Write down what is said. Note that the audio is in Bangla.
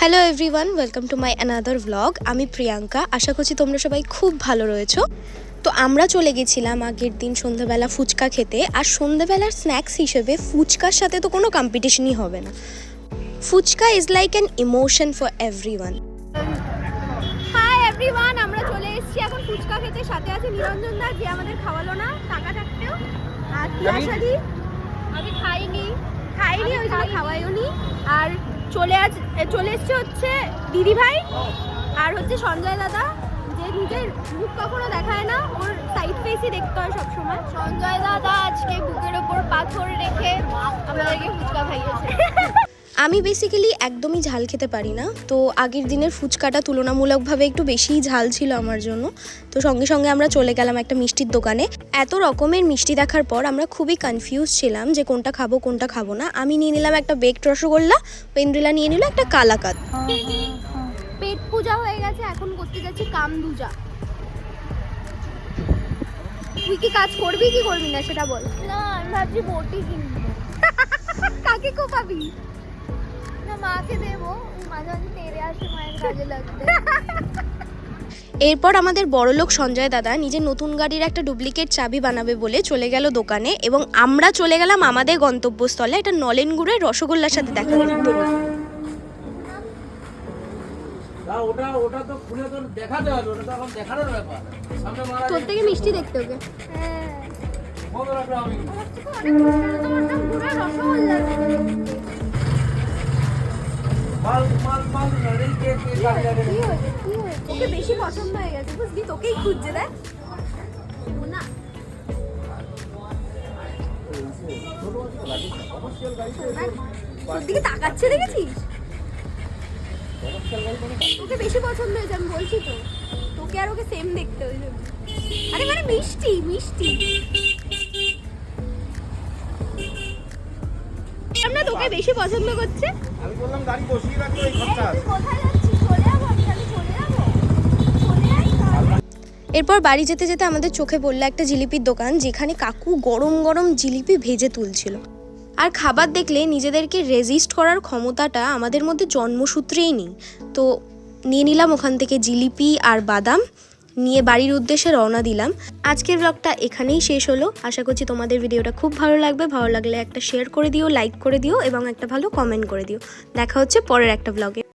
Hello everyone welcome to my another vlog আমি প্রিয়াঙ্কা আশা করছি তোমরা সবাই খুব ভালো রয়েছো। তো আমরা চলে গেছিলাম আগের দিন সন্ধ্যাবেলা ফুচকা খেতে আর সন্ধ্যাবেলার স্ন্যাক্স হিসেবে ফুচকার সাথে তো কোনো কম্পিটিশনই হবে না। Fuchka is like an emotion for every one hi everyone আমরা চলে এসেছি এখন ফুচকা খেতে। সাথে আছে নিরঞ্জন দা যে আমাদের খাওয়ালো না টাকা থাকতেও। আর আমি খাইনি। খাইনি ওই জন্য খাওয়াইও নি আর চলে আজ চলে এসছে হচ্ছে দিদি ভাই আর হচ্ছে সঞ্জয় দাদা যে নিজের মুখ কখনো দেখায় না ওর সাইড ফেসই দেখতে হয় সবসময়। সঞ্জয় দাদা আজকে বুকের ওপর পাথর রেখে আমাদেরকে ফুচকা খাইয়েছে। আমি বেসিক্যালি একদমই ঝাল খেতে পারি না। তো আগের দিনের ফুচকাটা তুলনামূলকভাবে একটু বেশিই ঝাল ছিল আমার জন্য। তো সঙ্গে সঙ্গে আমরা চলে গেলাম একটা মিষ্টির দোকানে। এত রকমের মিষ্টি দেখার পর আমরা খুবই কনফিউজ ছিলাম যে কোনটা খাব কোনটা খাব না। আমি নিয়ে নিলাম একটা বেকড রসগোল্লা পেন্দ্রিলা নিয়ে নিল একটা কালাকাত। পেট পূজা হয়ে গেছে এখন করতে যাচ্ছি কামদুজা। তুই কি কাজ করবি কি করবি না সেটা বল। না আমি ভাবছি বটি কিনবো। কাকে কোপাবি? মাকে দেবো। মাঝে মাঝে তেরে আসে মায়ের কাজে লাগবে এরপর আমাদের বড়লোক সঞ্জয় দাদা নিজের নতুন গাড়ির একটা ডুপ্লিকেট চাবি বানাবে বলে চলে গেল দোকানে এবং আমরা চলে গেলাম আমাদের গন্তব্যস্থলে একটা নলেন গুড়ের রসগোল্লার সাথে দেখা করতে। না ওটা ওটা তো খুলে তো দেখাতে হবে ওটা তো এখন দেখানোর ব্যাপার। সামনে মারা তোর থেকে মিষ্টি দেখতে ওকে হ্যাঁ। ওকে বেশি পছন্দ হয়ে গেছে। বুঝলি তোকেই খুঁজছে দেখ। তোর দিকে তাকাচ্ছে দেখেছিস? তোকে বেশি পছন্দ হয়েছে আমি বলছি তো। তোকে আর ওকে সেম দেখতে জন্য আরে মানে মিষ্টি মিষ্টি। আমরা বেশি পছন্দ করছে? আমি বললাম গাড়ি বসিয়ে রাখো এই ঘরটা তুই কোথায় যাচ্ছিস চলে যাব আমি তাহলে চলে যাব। চলে যাই এরপর বাড়ি যেতে যেতে আমাদের চোখে পড়ল একটা জিলিপির দোকান যেখানে কাকু গরম গরম জিলিপি ভেজে তুলছিল। আর খাবার দেখলে নিজেদেরকে রেজিস্ট করার ক্ষমতাটা আমাদের মধ্যে জন্মসূত্রেই নেই। তো নিয়ে নিলাম ওখান থেকে জিলিপি আর বাদাম। নিয়ে বাড়ির উদ্দেশ্যে রওনা দিলাম। আজকের ব্লগটা এখানেই শেষ হলো। আশা করছি তোমাদের ভিডিওটা খুব ভালো লাগবে। ভালো লাগলে একটা শেয়ার করে দিও লাইক করে দিও এবং একটা ভালো কমেন্ট করে দিও। দেখা হচ্ছে পরের একটা ব্লগে